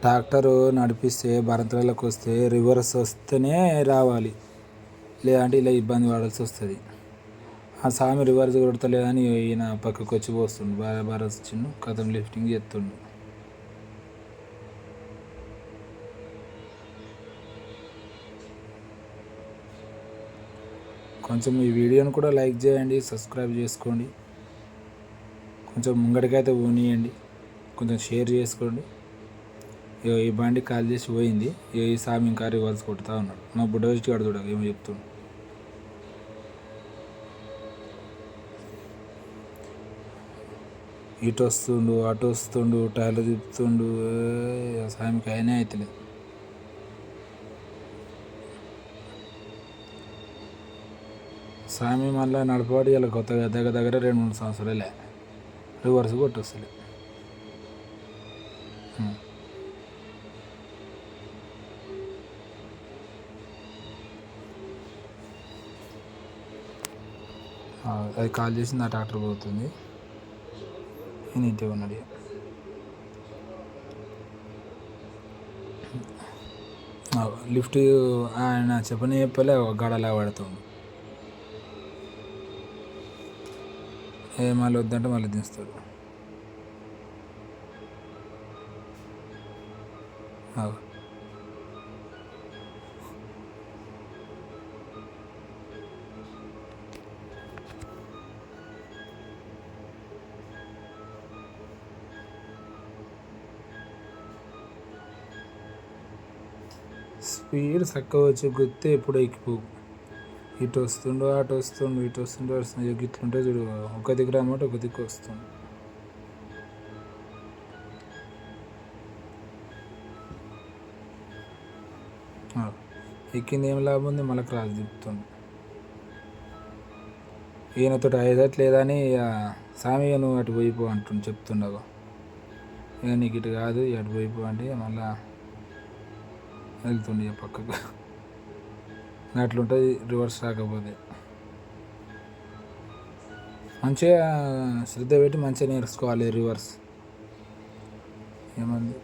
Tractor నడిపిస్తే భరంతులలోకి వస్తే reverse వస్తేనే రావాలి. లేదంటే ఇలా ఇబ్బంది పడాల్సి వస్తుంది. ఆ సామి రివర్స్ కొడతలేదని ఈయన పక్కకు వచ్చి పోస్తుండు. బాగా బాగా వచ్చిండు కథం లిఫ్టింగ్ చేస్తుండు. కొంచెం ఈ వీడియోని కూడా లైక్ చేయండి సబ్స్క్రైబ్ చేసుకోండి. కొంచెం ముంగడికైతే పోనీయండి. కొంచెం షేర్ చేసుకోండి. ఈ బండి కాల్ చేసి పోయింది. ఇగో ఈ సామి ఇంకా రివర్స్ కొడుతూ ఉన్నాడు. నా బుడ్డ వచ్చి కాడు ఏమో చెప్తుండు. ఇటు వస్తుండు అటు వస్తుండు టైర్లు తిప్పుతుండు. ఏ, సామికి అయినా అవుతలేదు సామి మళ్ళీ నడపబడి ఇలా కొత్తగా దగ్గర దగ్గర రెండు మూడు సంవత్సరాలే. రివర్స్ కొట్టొస్తలే. అది కాల్ చేసింది ఆ ట్రాక్టర్ పోతుంది. నేను ఇంటే ఉన్నాడు లిఫ్ట్ ఆయన చెప్పని చెప్పలే ఒక గడలా పడుతుంది. ఏ మళ్ళీ వద్దంటే మళ్ళీ దించుతాడు. ఆ. స్పీడ్ చక్కగా వచ్చి గుర్తే ఎప్పుడు ఎక్కిపోవు. ఇటు వస్తుండో అటు వస్తుండు ఇటు వస్తుండో అటు వస్తుండు ఇక చూడు ఒక దిక్కు రామంటే ఒక దిక్కు వస్తుంది. ఎక్కింది ఏం లాభం ఉంది? మళ్ళీ క్రాస్ తిప్పుతుంది ఈయనతో అయ్యేదట్లేదని ఇక సామి నువ్వు అటు పోయిపో అంటుండు చెప్తుండగా. ఇక నీకు ఇటు కాదు ఇక అటు పోయిపో అంటే మళ్ళీ వెళ్తుండే పక్కకు. అట్లుంటుంది రివర్స్ రాకపోతే మంచిగా శ్రద్ధ పెట్టి మంచిగా నేర్చుకోవాలి రివర్స్. ఏమంది?